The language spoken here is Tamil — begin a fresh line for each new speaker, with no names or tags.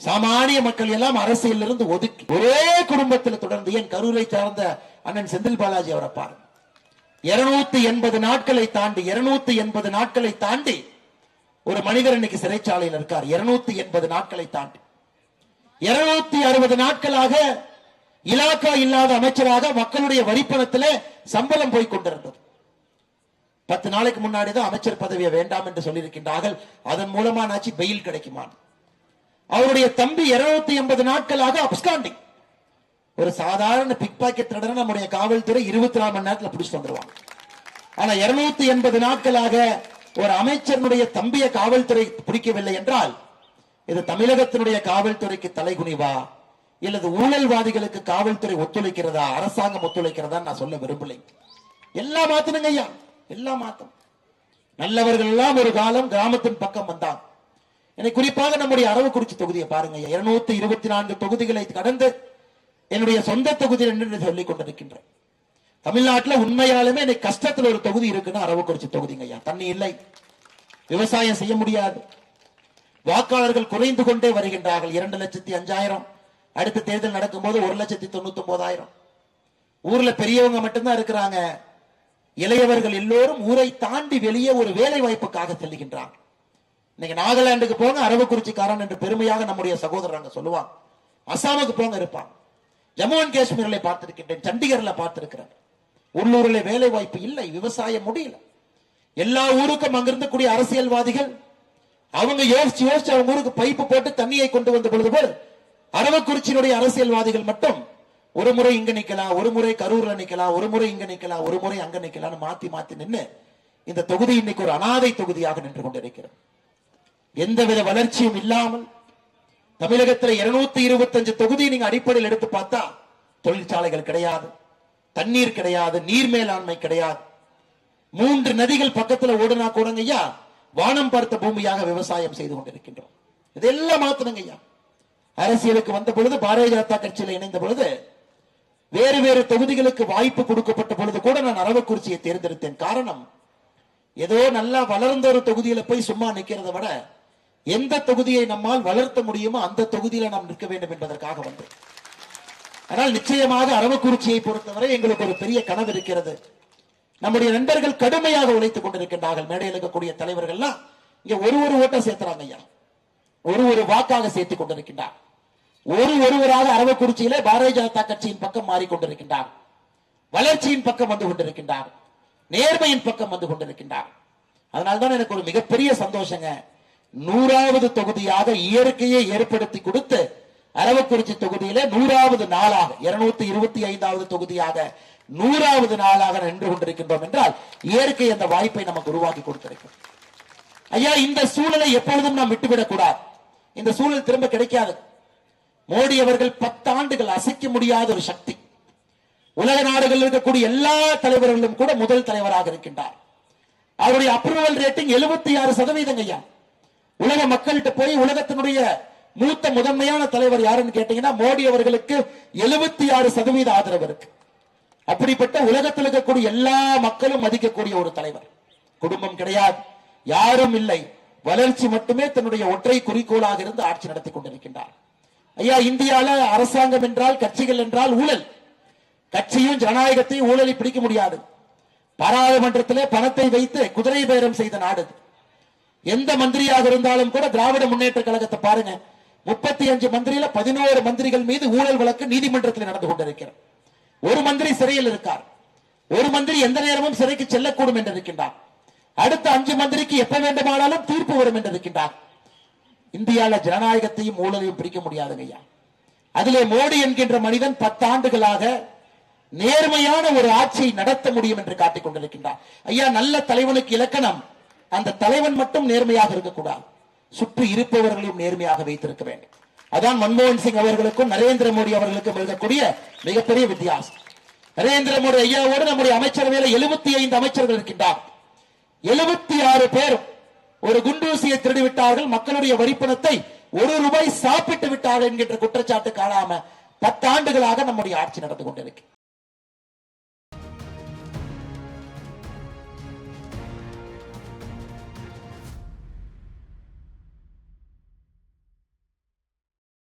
சாமானிய மக்கள் எல்லாம் அரசியல் இருந்து ஒதுக்கி ஒரே குடும்பத்தில் தொடர்ந்து ஏன் கரூரை சார்ந்த அண்ணன் செந்தில் பாலாஜி அவரை பாருங்க. இருநூத்தி எண்பது நாட்களை தாண்டி இருநூத்தி எண்பது நாட்களை தாண்டி ஒரு மனிதர் இன்னைக்கு சிறைச்சாலையில் இருக்கார். இருநூத்தி எண்பது நாட்களை தாண்டி. இருநூத்தி அறுபது நாட்களாக இலாக்கா இல்லாத அமைச்சராக மக்களுடைய வரிப்பணத்தில் சம்பளம் போய் கொண்டிருந்தது. பத்து நாளைக்கு முன்னாடி தான் அமைச்சர் பதவியை வேண்டாம் என்று சொல்லியிருக்கின்றார்கள். அதன் மூலமா நாச்சு பெயில் கிடைக்குமான் அவருடைய தம்பி இருநூத்தி எண்பது நாட்களாக அப்ஸ்காண்டிங் ஒரு சாதாரண பிக் பாக்கெட் நடன நம்முடைய காவல்துறை இருபத்தி நாலு மணி நேரத்தில் பிடிச்சு வந்துருவாங்க. ஆனா இருநூத்தி எண்பது நாட்களாக ஒரு அமைச்சருடைய தம்பிய காவல்துறை பிடிக்கவில்லை என்றால் இது தமிழகத்தினுடைய காவல்துறைக்கு தலைகுனிவா? இல்லது ஊழல்வாதிகளுக்கு காவல்துறை ஒத்துழைக்கிறதா? அரசாங்கம் ஒத்துழைக்கிறதா நான் சொல்ல விரும்பலை. எல்லாம் மாத்தணுங்க ஐயா. எல்லாம் மாத்தம் நல்லவர்கள் எல்லாம் ஒரு காலம் கிராமத்தின் பக்கம் வந்தாங்க என்னை குறிப்பாக நம்முடைய அரவக்குறிச்சி தொகுதியை பாருங்க இருநூத்தி இருபத்தி நான்கு தொகுதிகளை கடந்து என்னுடைய சொந்த தொகுதி என்று சொல்லிக் கொண்டிருக்கின்றேன். தமிழ்நாட்டில் உண்மையாலுமே எனக்கு கஷ்டத்துல ஒரு தொகுதி இருக்குன்னா அரவக்குறிச்சி தொகுதிங்க ஐயா. தண்ணி இல்லை. விவசாயம் செய்ய முடியாது. வாக்காளர்கள் குறைந்து கொண்டே வருகின்றார்கள். இரண்டு லட்சத்தி அஞ்சாயிரம். அடுத்த தேர்தல் நடக்கும்போது ஒரு லட்சத்தி தொண்ணூத்தி ஒன்பதாயிரம் ஊர்ல பெரியவங்க மட்டும்தான் இருக்கிறாங்க. இளையவர்கள் எல்லோரும் ஊரை தாண்டி வெளியே ஒரு வேலை வாய்ப்புக்காக செல்லுகின்றார்கள். இன்னைக்கு நாகாலாந்துக்கு போங்க அரவக்குறிச்சிக்காரன் என்று பெருமையாக நம்முடைய சகோதரர் அங்க சொல்லுவாங்க. அசாமுக்கு போங்க இருப்பாங்க ஜம்மு அண்ட் காஷ்மீரில் பார்த்திருக்கின்றேன் சண்டிகர்ல பார்த்திருக்கிறேன் உள்ளூரில் வேலை வாய்ப்பு இல்லை விவசாயம் முடியல. எல்லா ஊருக்கும் அங்கிருந்து கூடிய அரசியல்வாதிகள் அவங்க யோசிச்சு யோசிச்சு அவங்க ஊருக்கு பைப்பு போட்டு தண்ணியை கொண்டு வந்த பொழுது போல் அரவக்குறிச்சியினுடைய அரசியல்வாதிகள் மட்டும் ஒரு முறை இங்க நிக்கலாம் ஒரு முறை கரூர்ல நிக்கலாம் ஒரு முறை இங்க நிக்கலாம் ஒரு முறை அங்க நிக்கலாம்னு மாத்தி மாத்தி நின்னு இந்த தொகுதி இன்னைக்கு ஒரு அனாதை தொகுதியாக நின்று கொண்டிருக்கிறது. எந்தவித வளர்ச்சியும் இல்லாமல் தமிழகத்தில் இருநூத்தி இருபத்தஞ்சு தொகுதி நீங்க அடிப்படையில் எடுத்து பார்த்தா தொழிற்சாலைகள் கிடையாது தண்ணீர் கிடையாது நீர் மேலாண்மை கிடையாது. மூன்று நதிகள் பக்கத்துல ஓடுனா கூடங்க ஐயா வானம் பார்த்த பூமியாக விவசாயம் செய்து கொண்டிருக்கின்றோம். இதெல்லாம் மாத்தணுங்க ஐயா. அரசியலுக்கு வந்த பொழுது பாரதிய ஜனதா கட்சியில் இணைந்த பொழுது வேறு வேறு தொகுதிகளுக்கு வாய்ப்பு கொடுக்கப்பட்ட பொழுது கூட நான் அரவக்குறிச்சியை தேர்ந்தெடுத்தேன். காரணம் ஏதோ நல்லா வளர்ந்த ஒரு தொகுதியில போய் சும்மா நிற்கிறத விட எந்த தொகுதியை நம்மால் வளர்த்த முடியுமோ அந்த தொகுதியில நாம் நிற்க வேண்டும் என்பதற்காக வந்து ஆனால் நிச்சயமாக அரவக்குறிச்சியை பொறுத்தவரை எங்களுக்கு ஒரு பெரிய கனவு இருக்கிறது. நம்முடைய நண்பர்கள் கடுமையாக உழைத்துக் கொண்டிருக்கின்றார்கள். மேடையில் இருக்கக்கூடிய தலைவர்கள்லாம் இங்க ஒரு ஒரு ஓட்டை சேர்த்துறாங்க ஐயா. ஒரு ஒரு வாக்காக சேர்த்துக் கொண்டிருக்கின்றார். ஒரு ஒருவராக அரவக்குறிச்சியிலே பாரதிய ஜனதா கட்சியின் பக்கம் மாறிக்கொண்டிருக்கின்றார் வளர்ச்சியின் பக்கம் வந்து கொண்டிருக்கின்றார். நேர்மையின் பக்கம் வந்து கொண்டிருக்கின்றார். அதனால்தான் எனக்கு ஒரு மிகப்பெரிய சந்தோஷங்க. நூறாவது தொகுதியாக இயற்கையை ஏற்படுத்தி கொடுத்து அரவக்குறிச்சி தொகுதியிலே நூறாவது நாளாக இருநூத்தி இருபத்தி ஐந்தாவது தொகுதியாக நூறாவது நாளாக நின்று கொண்டிருக்கின்றோம் என்றால் இயற்கை அந்த வாய்ப்பை நமக்கு உருவாக்கி கொடுத்திருக்கும். ஐயா இந்த சூழலை எப்பொழுதும் நாம் விட்டுவிடக் கூடாது. இந்த சூழல் திரும்ப கிடைக்காது. மோடி அவர்கள் பத்தாண்டுகள் அசைக்க முடியாத ஒரு சக்தி. உலக நாடுகளில் இருக்கக்கூடிய எல்லா தலைவர்களும் கூட முதல் தலைவராக இருக்கின்றார். அவருடைய அப்ரூவல் ரேட்டிங் எழுபத்தி ஆறு சதவீதம் ஐயா. உலக மக்கள்கிட்ட போய் உலகத்தினுடைய மூத்த முதன்மையான தலைவர் யாருன்னு கேட்டீங்கன்னா மோடி அவர்களுக்கு எழுபத்தி ஆறு சதவீத ஆதரவு இருக்கு. அப்படிப்பட்ட உலகத்தில் இருக்கக்கூடிய எல்லா மக்களும் மதிக்கக்கூடிய ஒரு தலைவர். குடும்பம் கிடையாது யாரும் இல்லை. வளர்ச்சி மட்டுமே தன்னுடைய ஒற்றை குறிக்கோளாக இருந்து ஆட்சி நடத்தி கொண்டிருக்கின்றார். ஐயா இந்தியால அரசாங்கம் என்றால் கட்சிகள் என்றால் ஊழல். கட்சியும் ஜனநாயகத்தையும் ஊழலை பிடிக்க முடியாது. பாராளுமன்றத்திலே பணத்தை வைத்து குதிரை பேரம் செய்த நாடு எந்த மந்திரியாக இருந்தாலும் கூட திராவிட முன்னேற்ற கழகத்தை பாருங்க. முப்பத்தி அஞ்சு மந்திரியில பதினோரு மந்திரிகள் மீது ஊழல் வழக்கு நீதிமன்றத்தில் நடந்து கொண்டிருக்கிறது. ஒரு மந்திரி சிறையில் இருக்கார். ஒரு மந்திரி எந்த நேரமும் சிறைக்கு செல்லக்கூடும் என்று இருக்கின்றார் அடுத்த அஞ்சு மந்திரிக்கு எப்ப வேண்டுமானாலும் தீர்ப்பு வரும் என்று இருக்கின்றார் இந்தியால ஜனநாயகத்தையும் ஊழலையும் பிரிக்க முடியாதுங்க ஐயா. அதிலே மோடி என்கின்ற மனிதன் பத்தாண்டுகளாக நேர்மையான ஒரு ஆட்சியை நடத்த முடியும் என்று காட்டிக் கொண்டிருக்கின்றார். ஐயா நல்ல தலைவனுக்கு இலக்கணம். அந்த தலைவன் மட்டும் நேர்மையாக இருக்கக்கூடாது. சுற்றி இருப்பவர்களையும் நேர்மையாக வைத்திருக்க வேண்டும். அதான் மன்மோகன் சிங் அவர்களுக்கும் நரேந்திர மோடி அவர்களுக்கும் இருக்கக்கூடிய மிகப்பெரிய வித்தியாசம். நரேந்திர மோடி ஐயாவோடு நம்முடைய அமைச்சரவையில் எழுபத்தி ஐந்து அமைச்சர்கள் இருக்கின்றார் எழுபத்தி ஆறு பேரும் ஒரு குண்டூசியை திருடி விட்டார்கள் மக்களுடைய வரிப்பணத்தை ஒரு ரூபாய் சாப்பிட்டு விட்டார்கள் என்கின்ற குற்றச்சாட்டு காணாம பத்தாண்டுகளாக நம்முடைய ஆட்சி நடந்து கொண்டிருக்கு.